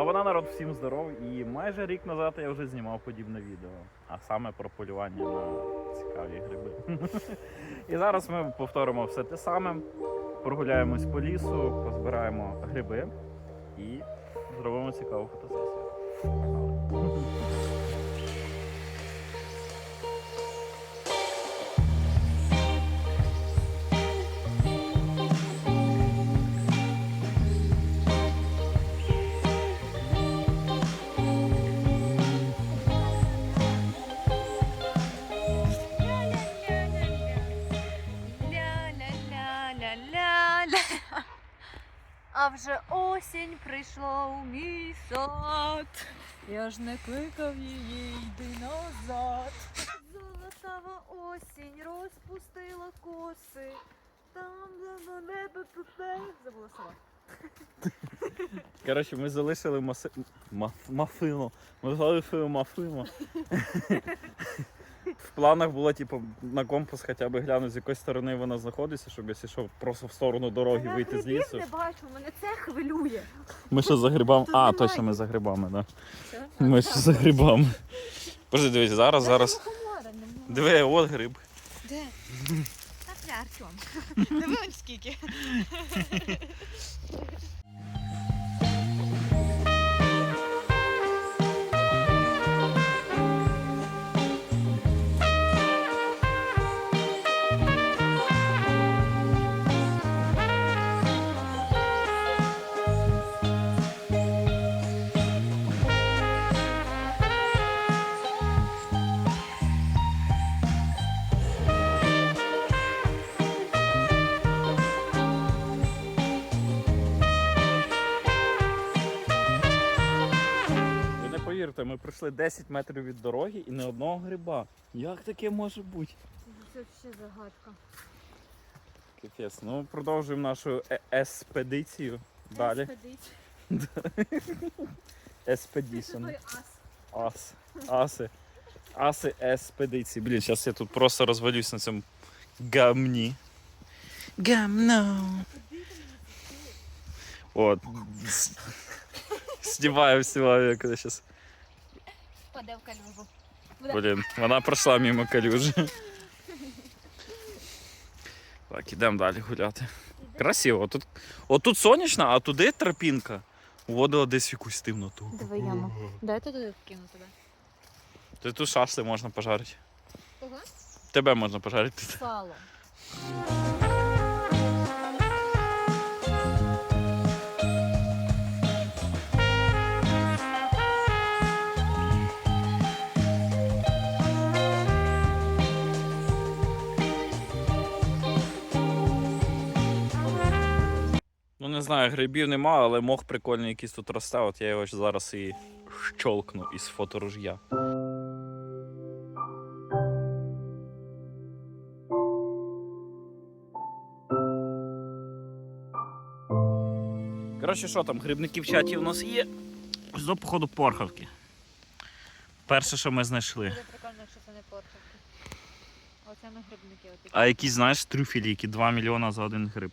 а вона народ всім здоров. І майже рік назад я вже знімав подібне відео, а саме про полювання на цікаві гриби. І зараз ми повторимо все те саме. Прогуляємось по лісу, позбираємо гриби і зробимо цікаву фотосесію. А вже осінь прийшла у мій сад. Я ж не кликав її, йди назад. Золотава осінь розпустила коси. Там на небо туте. Забула слова. Коротше, ми залишили маси... ма... мафину. Ми залишили мафину. В планах було, типу, на компас хоча б глянути, з якої сторони вона знаходиться, щоб якщо що, просто в сторону дороги Я вийти з грибів лісу. не бачу, мене це хвилює. Ми ще за грибами. Тут А, немає. точно ми за грибами, да. Ми ще за грибами. Подожди, дивись, зараз, зараз. Немає. Диви, от гриб. Де? Так для Артем. Диви он скільки. ми пройшли 10 метрів від дороги і не одного гриба. Як таке може бути? Це ще загадка. Капець. Ну, продовжуємо нашу е- еспедицію. Далі. Еспедішн. Той ас. Ас. Аси. Аси еспедиції. Блін, зараз я тут просто розвалюсь на цьому гамні. Гамно. От. С- Знімаю всього, як зараз. Впаде в калюжу. Блін, вона пройшла мимо калюжі. Так, ідемо далі гуляти. Красиво. Тут, отут сонячно, а туди тропінка. Уводила десь в якусь темноту. Диви яму. Дайте туди вкину тебе. Тут, тут шашли можна пожарити. Тебе можна пожарити. Сало. Не знаю, грибів нема, але мох прикольний якийсь тут росте. От я його зараз і щолкну із фоторуж'я. Коротше, що там, грибники в чаті у нас є. Ось до походу порхавки. Перше, що ми знайшли. Буде прикольно, якщо це не порчавки. Оце ми грибники. А якісь, знаєш, трюфелі, які 2 мільйона за один гриб.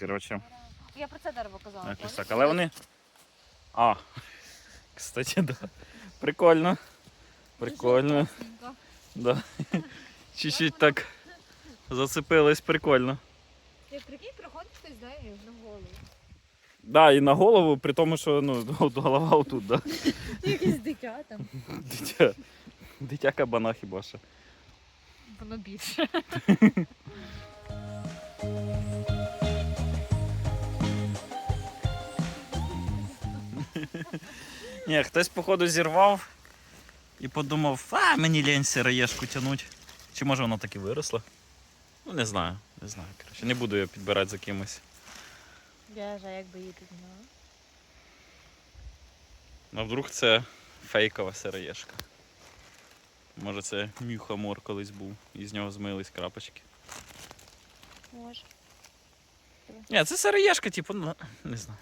Коротше. Я про це дерево казала. Так, але вони. А. Кстати, да. Прикольно. Прикольно. Да. Чуть-чуть так зацепились, прикольно. Як прикинь, приходить хтось, да, і на голову. Да, і на голову, при тому, що ну, голова отут, да. Якесь дитя там. Дитя. Дитя кабана хіба що. Воно більше. Ні, хтось, походу, зірвав і подумав, а мені лень сироєшку тянуть. Чи може воно так і виросло? Ну, не знаю, не знаю. Коротше, не буду його підбирати за кимось. Я ж як би її підняла. А вдруг це фейкова сироєшка. Може це мюхамор колись був, і з нього змились крапочки. Може. Ні, це сироєшка, типу, ну, не знаю.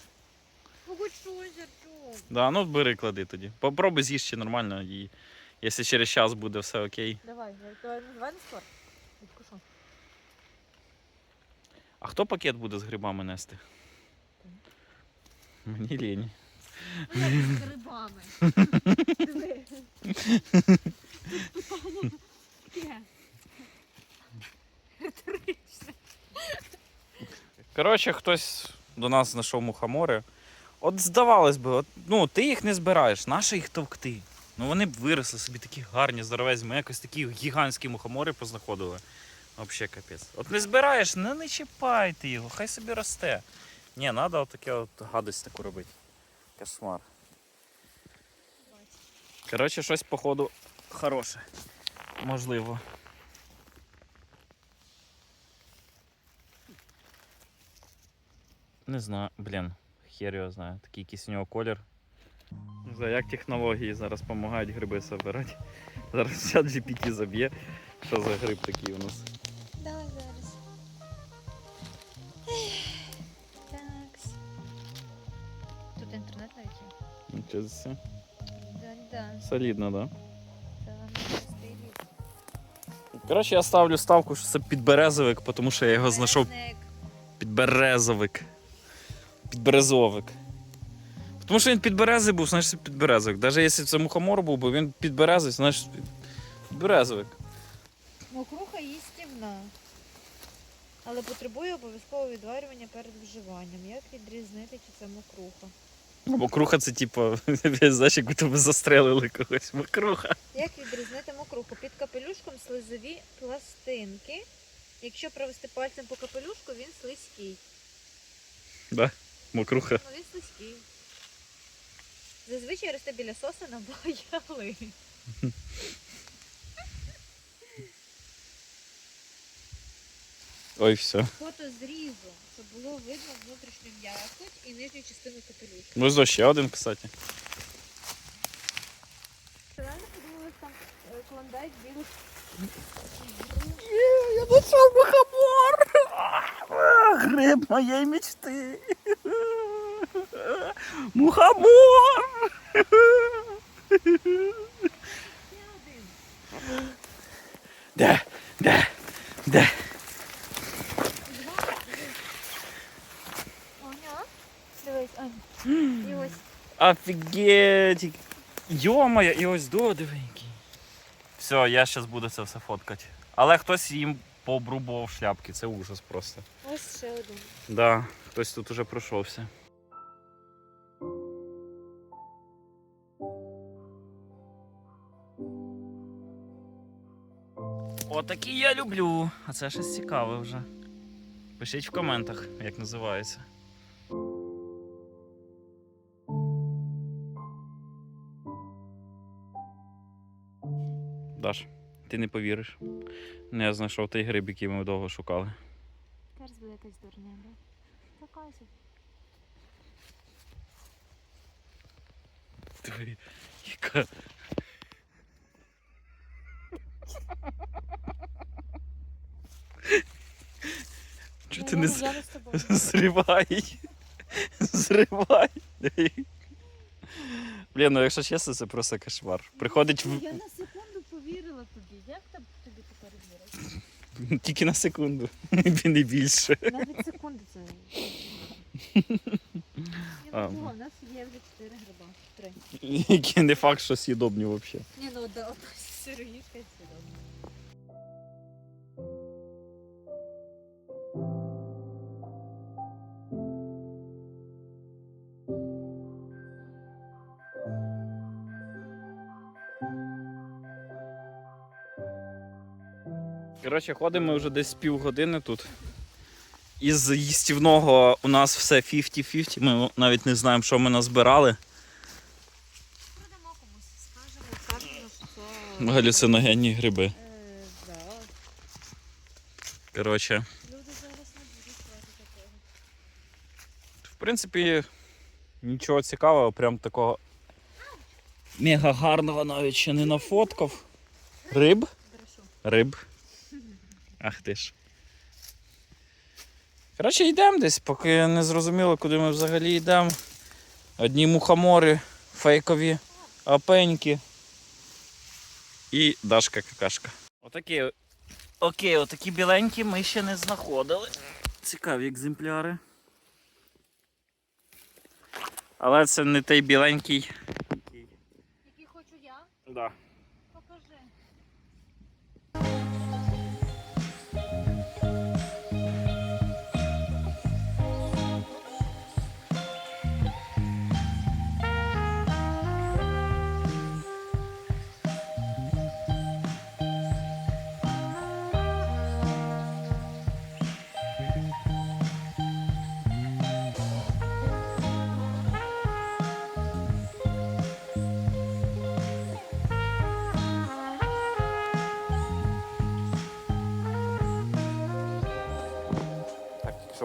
Ну хоч Артем. Да, ну бери, клади тоді. Попробуй з'їж ще нормально і якщо через час буде все окей. Давай, давай, давай на спорт. Відкушу. А хто пакет буде з грибами нести? Мені лінь. З грибами. Диви. Тут питання таке. Риторичне. Коротше, хтось до нас знайшов мухомори. От здавалось би, от, ну ти їх не збираєш, нащо їх товкти? Ну вони б виросли собі такі гарні, здоровезні. Ми якось такі гігантські мухомори познаходили. Взагалі капець. От не збираєш, ну не чіпайте його, хай собі росте. Ні, треба отаке от гадость таку робити. Кошмар. Коротше, щось, походу, хороше. Можливо. Не знаю, блін, хер його знає. Такий якийсь у нього колір. Не знаю, як технології зараз допомагають гриби збирати. Зараз чат GPT заб'є. Що за гриб такий у нас? Давай зараз. Такс. Тут інтернет навіть є. Нічого. Да-да. Солідно, да? Це не стилі. Коротше, я ставлю ставку, що це підберезовик, тому що я його знайшов підберезовик. Підберезовик. Тому що він підберезий був, значить підберезовик. Навіть якщо це мухомор був, бо він підберезий, значить підберезовик. Мокруха їстівна. Але потребує обов'язкового відварювання перед вживанням. Як відрізнити, чи це мокруха? Ну, Мокруха це типу, знаєш, як будто би застрелили когось. Мокруха. Як відрізнити мокруху? Під капелюшком слизові пластинки. Якщо провести пальцем по капелюшку, він слизький. Да, мокруха. Ну він слизький. Зазвичай росте біля сосен або яли. Ой, все. Фото зрізу, щоб було видно внутрішню м'якоть і нижню частину капелюшка. Ну, ось ще один, кстати. Реально подумала, там е, клондайк білих. Я знайшов мухомор! Гриб моєї мечти. Мухомор! Де? Де? Де? Дивись. І ось Офігеть! Йо-моє, і ось додивенький. Все, я зараз буду це все фоткати. Але хтось їм пообрубував шляпки, це ужас просто. ось ще один. Да, хтось тут уже пройшовся. Отакі я люблю. А це щось цікаве вже. Пишіть в коментах, як називається. Даш, ти не повіриш. Не я знайшов той гриб, який ми довго шукали. Зараз буде якась дурня, да? Показуй. Яка. Чого ти не з- Я не з тобою. зривай? Зривай. Блін, ну якщо чесно, це просто кошмар. Приходить в... Я на секунду повірила тобі. Як там тобі тепер вірити? тільки на секунду, і не більше. Навіть секунду це. А. У нас є вже чотири гриба. Три. Які не факт, що з'їдобні взагалі. Ні, ну одна одна сироїдка сюди. Коротше, ходимо вже десь півгодини тут. Із їстівного у нас все 50-50. Ми навіть не знаємо, що ми назбирали. Продамо. Галюциногенні гриби. Коротше, Люди зараз не будуть такого. в принципі, нічого цікавого, прям такого мега гарного навіть ще не нафоткав. Риб? Риб. Ах ти ж. Коротше, йдемо десь, поки не зрозуміло, куди ми взагалі йдемо. Одні мухомори, фейкові, апеньки. І Дашка какашка. Отакі, окей, отакі біленькі ми ще не знаходили. Цікаві екземпляри. Але це не той біленький. Який хочу я? Да.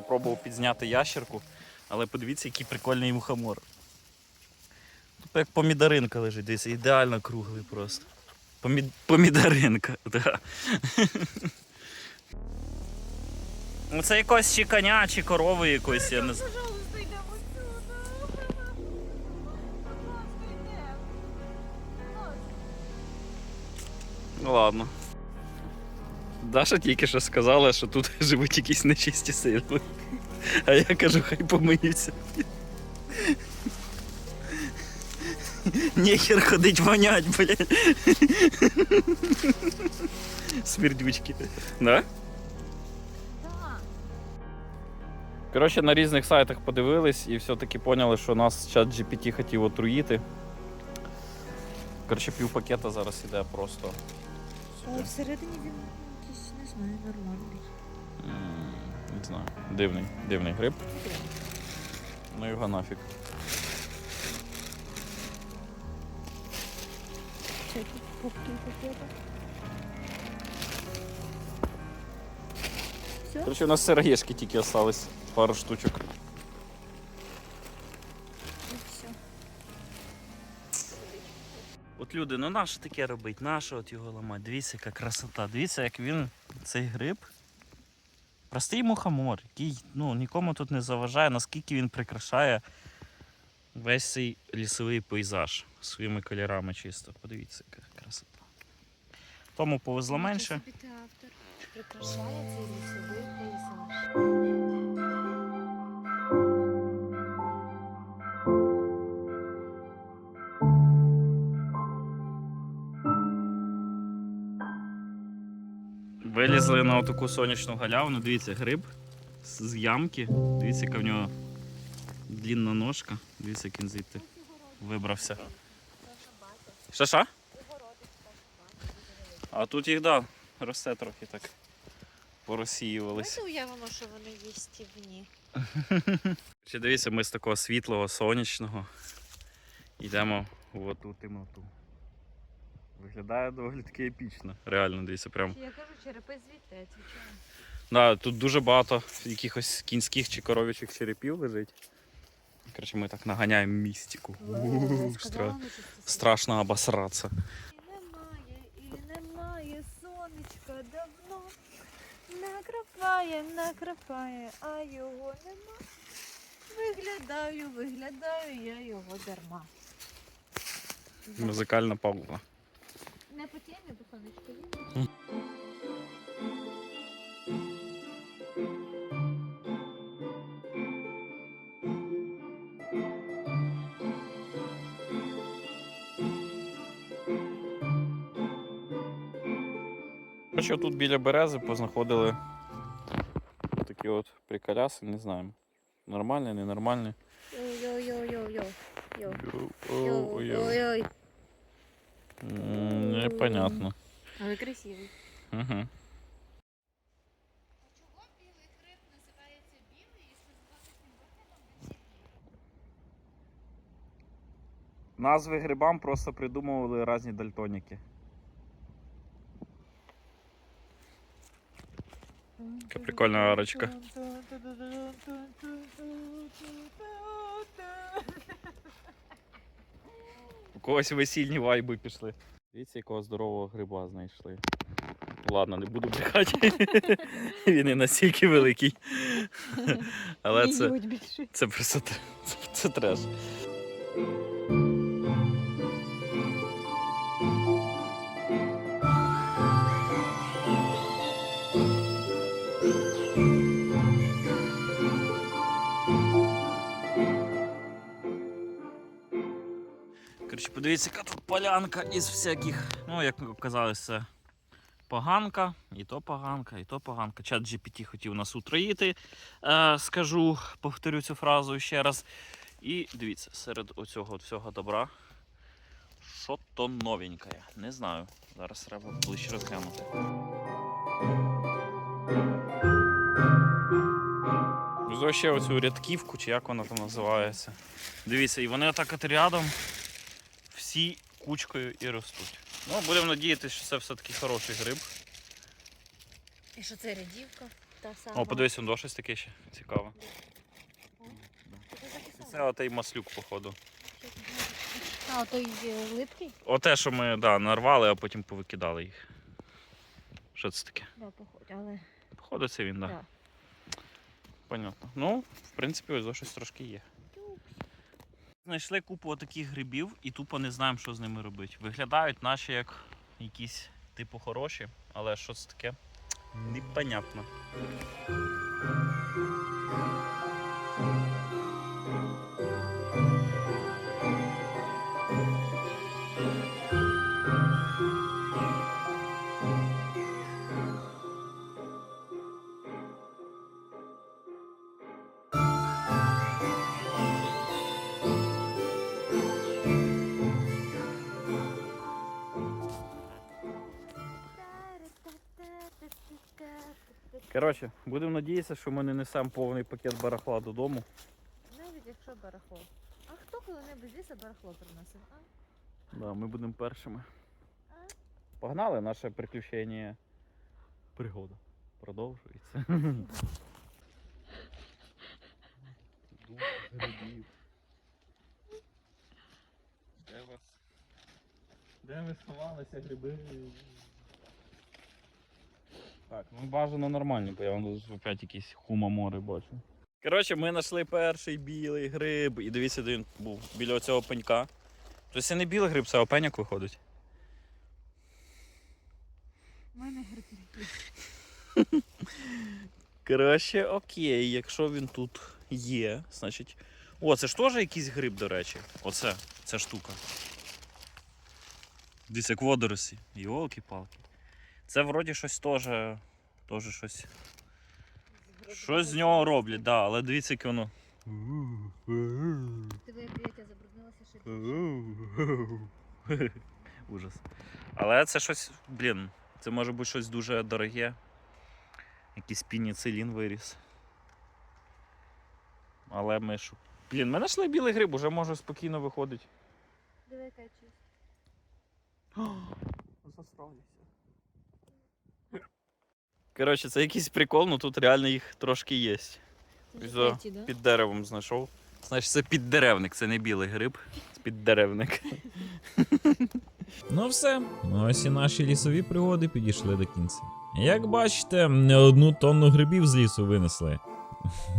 Пробував підзняти ящерку, але подивіться, який прикольний мухомор. Тут як помідоринка лежить, дивіться, ідеально круглий просто. Помід... Помідоринка, да. Ну це якось чи коня, чи корови якось, я не знаю. Йдемо. Ну ладно. Даша тільки що сказала, що тут живуть якісь нечисті сили. А я кажу, хай помиються. Нехер ходить вонять, блядь. Смердючки. Да? Коротше, на різних сайтах подивились і все-таки поняли, що нас чат GPT хотів отруїти. Коротше, пів пакета зараз іде просто. Але всередині він знаю, нормальний. М, Не знаю. Дивний, дивний гриб. Ну його нафіг. Це тут попки пакета. Все? Коротше, у нас сироєшки тільки остались. Пару штучок. Все. От люди, ну нащо таке робить? Нащо от його ламати? Дивіться, яка красота. Дивіться, як він, цей гриб. Простий мухомор, який ну, нікому тут не заважає, наскільки він прикрашає весь цей лісовий пейзаж своїми кольорами чисто. Подивіться, яка красота. Тому повезло менше. Прикрашає цей лісовий пейзаж. Вилізли на таку сонячну галявину. Дивіться, гриб з ямки. Дивіться, яка в нього длінна ножка. Дивіться, як він звідти вибрався. Що що? А тут їх, да, росте трохи так. Порозсіювались. Давайте уявимо, що вони їстівні. Ще дивіться, ми з такого світлого, сонячного йдемо в оту темноту. Виглядає доволі таки епічно. Реально, дивіться, прям. Я кажу, черепи звідти, звичайно. Да, тут дуже багато якихось кінських чи коров'ячих черепів лежить. Коротше, ми так наганяємо містику. У-у-у, стра- Страшно обосратися. Немає і немає сонечка давно. Накрапає, накрапає, а його нема. Виглядаю, виглядаю я його дарма. Музикальна пауза. Не по темі, бо сонечко тут біля берези познаходили такі от приколяси, не знаємо. Нормальні, ненормальні. Йо-йо-йо-йо-йо. Йо. Ой-ой. М, Непонятно. Але красивий. Угу. Чого білий гриб називається білий і специфічним виглядом Назви грибам просто придумували різні дальтоніки. Яка прикольна арочка. У когось весільні вайби пішли. Дивіться, якого здорового гриба знайшли. Ладно, не буду брехати. Він і настільки великий. Але це, це просто це, це треш. Коротше, подивіться, яка тут полянка із всяких. Ну, як казалось, це поганка, і то поганка, і то поганка. Чат GPT хотів нас утроїти. Е, скажу, повторю цю фразу ще раз. І дивіться, серед оцього всього добра. Що то новеньке? Не знаю. Зараз треба ближче розглянути. Ще оцю рядківку, чи як вона там називається. Дивіться, і вони отак от рядом всі кучкою і ростуть. Ну, будемо надіятися, що це все-таки хороший гриб. І що це рядівка? Та сама. О, подивись, он щось таке ще цікаве. Це отей маслюк, походу. А, той е, липкий? Оте, що ми да, нарвали, а потім повикидали їх. Що це таке? Да, походь, але. Походу, це він, так. Да. Да. Понятно. Ну, в принципі, ось щось трошки є. Знайшли купу таких грибів і тупо не знаємо, що з ними робити. Виглядають наші як якісь типу хороші, але що це таке? Непонятно. Коротше, будемо надіятися, що ми не несемо повний пакет барахла додому. Навіть якщо барахло. А хто коли-небудь з лісу барахло приносив? А? Да, ми будемо першими. Погнали, наше приключення. Пригода. Продовжується. Де вас? Де ви сховалися, гриби? Так, ну бажано нормально, бо я вам опять якісь хумамори бачу. Коротше, ми знайшли перший білий гриб. І дивіться, де він був біля цього пенька. Тобто це не білий гриб, це опеняк виходить. У мене гриб. Коротше, окей, якщо він тут є, значить. О, це ж теж якийсь гриб, до речі. Оце, ця штука. Дивіться, як водоросі. Йолки-палки. Це вроді щось теж. Теж щось. Щось з нього роблять, да, але дивіться, яке воно. Ти як Петя забруднилася ще. Ужас. Але це щось, блін, це може бути щось дуже дороге. Якийсь пініцилін виріс. Але ми ж. Блін, ми знайшли білий гриб, уже може спокійно виходить. Диви, яка. Засрався. Коротше, це якийсь прикол, ну тут реально їх трошки є. За- да? Під деревом знайшов. Значить, це піддеревник, це не білий гриб, це піддеревник. Ну все, ось і наші лісові пригоди підійшли до кінця. Як бачите, не одну тонну грибів з лісу винесли.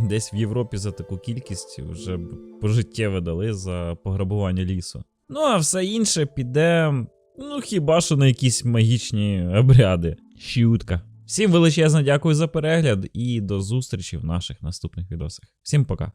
Десь в Європі за таку кількість вже б пожиттєво дали за пограбування лісу. Ну а все інше піде, ну хіба що на якісь магічні обряди. Щутка. Всім величезно дякую за перегляд і до зустрічі в наших наступних відосах. Всім пока.